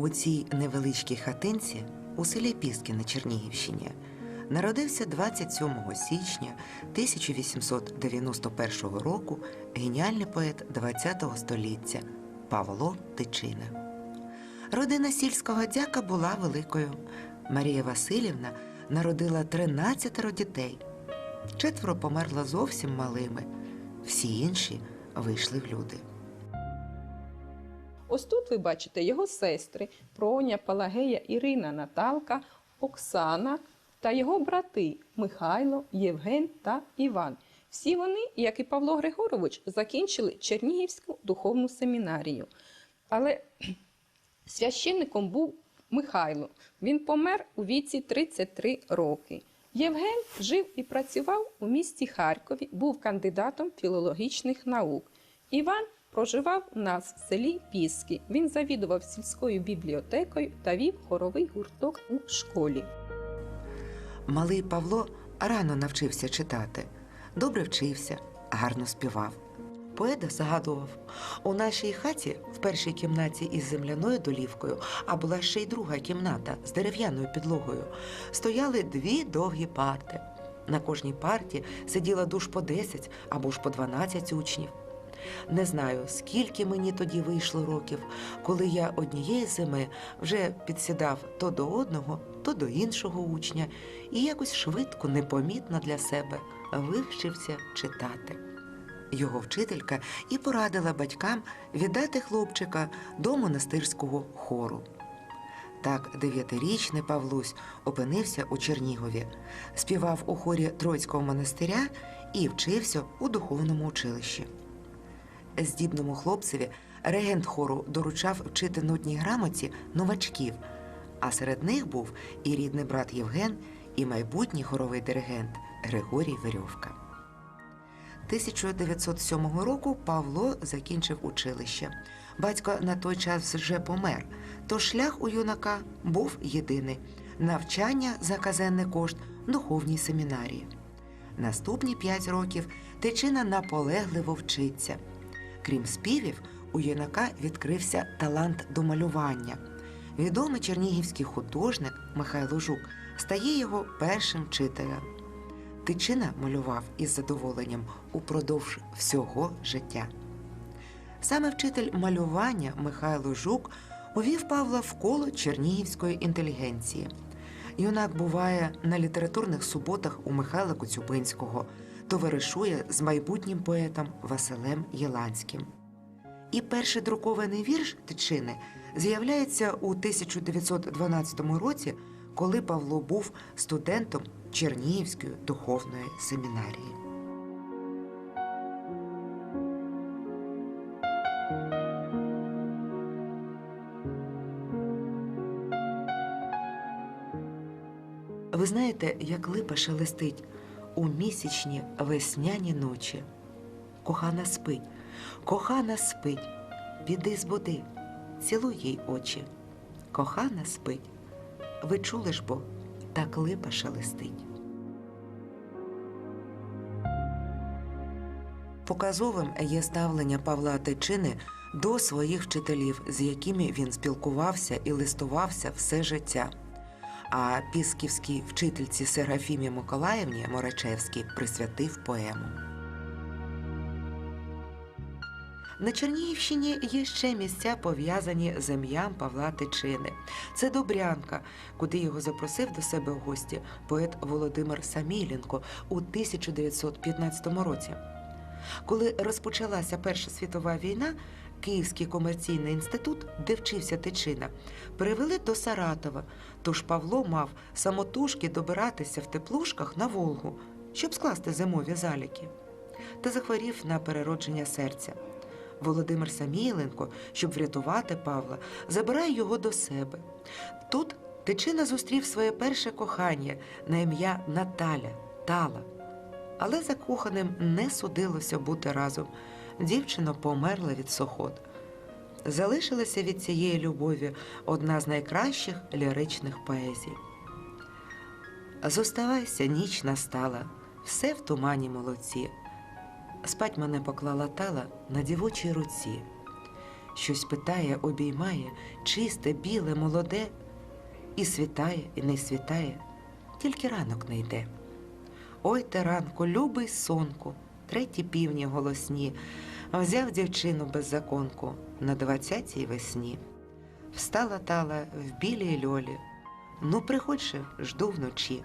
У цій невеличкій хатинці у селі Піски на Чернігівщині народився 27 січня 1891 року геніальний поет ХХ століття Павло Тичина. Родина сільського дяка була великою. Марія Васильівна народила 13 дітей. Четверо померла зовсім малими, всі інші вийшли в люди. Ось тут ви бачите його сестри Проня, Палагея, Ірина, Наталка, Оксана та його брати Михайло, Євген та Іван. Всі вони, як і Павло Григорович, закінчили Чернігівську духовну семінарію. Але священником був Михайло. Він помер у віці 33 роки. Євген жив і працював у місті Харкові, був кандидатом філологічних наук. Іван проживав у нас в селі Піски. Він завідував сільською бібліотекою та вів хоровий гурток у школі. Малий Павло рано навчився читати, добре вчився, гарно співав. Поет згадував, у нашій хаті в першій кімнаті із земляною долівкою, а була ще й друга кімната з дерев'яною підлогою, стояли дві довгі парти. На кожній парті сиділо душ по 10 або ж по 12 учнів. Не знаю, скільки мені тоді вийшло років, коли я однієї зими вже підсідав то до одного, то до іншого учня, і якось швидко, непомітно для себе вивчився читати. Його вчителька і порадила батькам віддати хлопчика до монастирського хору. Так дев'ятирічний Павлусь опинився у Чернігові, співав у хорі Троїцького монастиря і вчився у духовному училищі. Здібному хлопцеві регент хору доручав вчити нудній грамоті новачків, а серед них був і рідний брат Євген, і майбутній хоровий диригент Григорій Верьовка. 1907 року Павло закінчив училище. Батько на той час вже помер, тож шлях у юнака був єдиний навчання за казенний кошт в духовній семінарії. Наступні п'ять років Тичина наполегливо вчиться. Крім співів, у юнака відкрився талант до малювання. Відомий чернігівський художник Михайло Жук стає його першим вчителем. Тичина малював із задоволенням упродовж всього життя. Саме вчитель малювання Михайло Жук увів Павла в коло чернігівської інтелігенції. Юнак буває на літературних суботах у Михайла Коцюбинського, товаришує з майбутнім поетом Василем Єланським. І перший друкований вірш Тичини з'являється у 1912 році, коли Павло був студентом Чернігівської духовної семінарії. Ви знаєте, як липа шелестить у місячні весняні ночі. Кохана спить, кохана спить, піди збуди, цілуй їй очі. Кохана спить. Ви чули ж бо, так липа шелестить. Показовим є ставлення Павла Тичини до своїх вчителів, з якими він спілкувався і листувався все життя. А пісківській вчительці Серафімі Миколаївні Морачевський присвятив поему. На Чернігівщині є ще місця, пов'язані з ім'ям Павла Тичини. Це Добрянка, куди його запросив до себе в гості поет Володимир Саміленко у 1915 році. Коли розпочалася Перша світова війна, Київський комерційний інститут, де вчився Тичина, перевели до Саратова. Тож Павло мав самотужки добиратися в теплушках на Волгу, щоб скласти зимові заліки. Та захворів на переродження серця. Володимир Саміленко, щоб врятувати Павла, забирає його до себе. Тут Тичина зустрів своє перше кохання на ім'я Наталя Тала. Але закоханим не судилося бути разом. Дівчина померла від сохот. Залишилася від цієї любові одна з найкращих ліричних поезій. Зоставайся, ніч настала, все в тумані молодці. Спать мене поклала тала на дівочій руці. щось питає, обіймає, чисте, біле, молоде, і світає, і не світає, тільки ранок не йде. Ой те ранку, любий сонку, треті півні голосні, взяв дівчину беззаконку на двадцятій весні. Встала тала в білій льолі, ну приходь же, жду вночі.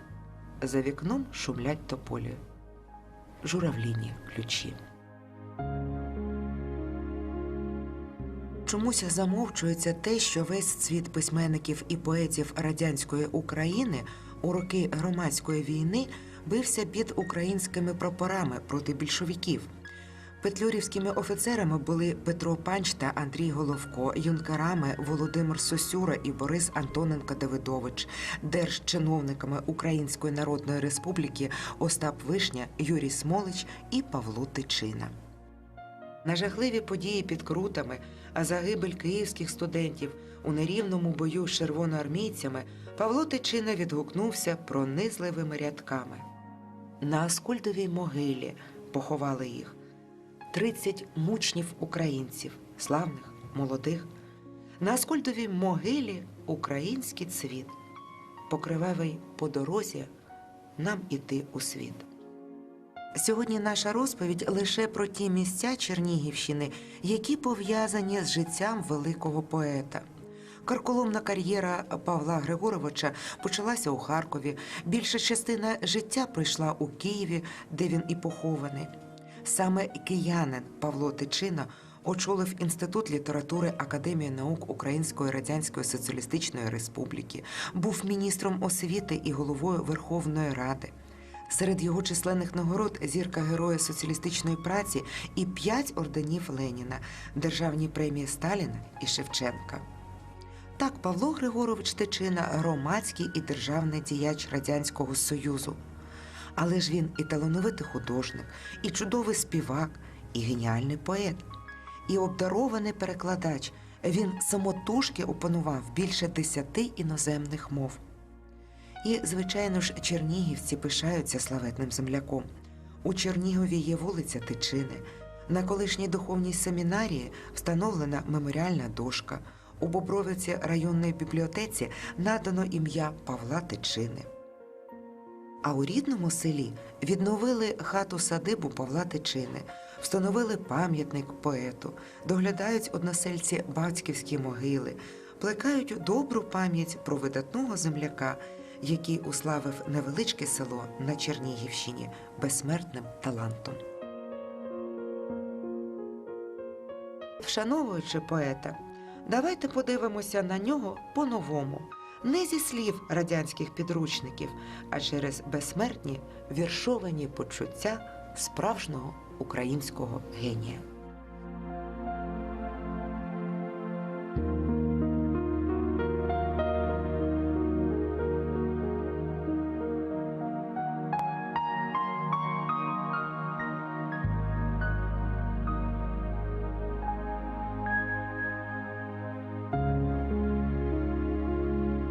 За вікном шумлять тополі, журавліні ключі. Чомусь замовчується те, що весь світ письменників і поетів радянської України у роки громадської війни бився під українськими прапорами проти більшовиків. Петлюрівськими офіцерами були Петро Панч та Андрій Головко, юнкерами Володимир Сосюра і Борис Антоненко Давидович, держчиновниками Української Народної Республіки Остап Вишня, Юрій Смолич і Павло Тичина. На жахливі події під крутами, а загибель київських студентів у нерівному бою з червоноармійцями Павло Тичина відгукнувся пронизливими рядками. На Аскольдовій могилі поховали їх 30 мучнів українців, славних, молодих. На Аскольдовій могилі український цвіт, покривавий по дорозі нам іти у світ. Сьогодні наша розповідь лише про ті місця Чернігівщини, які пов'язані з життям великого поета. Карколомна кар'єра Павла Григоровича почалася у Харкові. Більша частина життя пройшла у Києві, де він і похований. Саме киянин Павло Тичина очолив Інститут літератури Академії наук Української Радянської Соціалістичної Республіки, був міністром освіти і головою Верховної Ради. Серед його численних нагород зірка Героя соціалістичної праці і п'ять орденів Леніна, державні премії Сталіна і Шевченка. Так, Павло Григорович Тичина громадський і державний діяч Радянського Союзу. Але ж він і талановитий художник, і чудовий співак, і геніальний поет, і обдарований перекладач. Він самотужки опанував більше десяти іноземних мов. І, звичайно ж, чернігівці пишаються славетним земляком. У Чернігові є вулиця Тичини. На колишній духовній семінарії встановлена меморіальна дошка. У Бобровиці районної бібліотеці надано ім'я Павла Тичини. А у рідному селі відновили хату садибу Павла Тичини, встановили пам'ятник поету, доглядають односельці батьківські могили, плекають добру пам'ять про видатного земляка, який уславив невеличке село на Чернігівщині безсмертним талантом. Вшановуючи поета, давайте подивимося на нього по-новому, не зі слів радянських підручників, а через безсмертні віршовані почуття справжнього українського генія.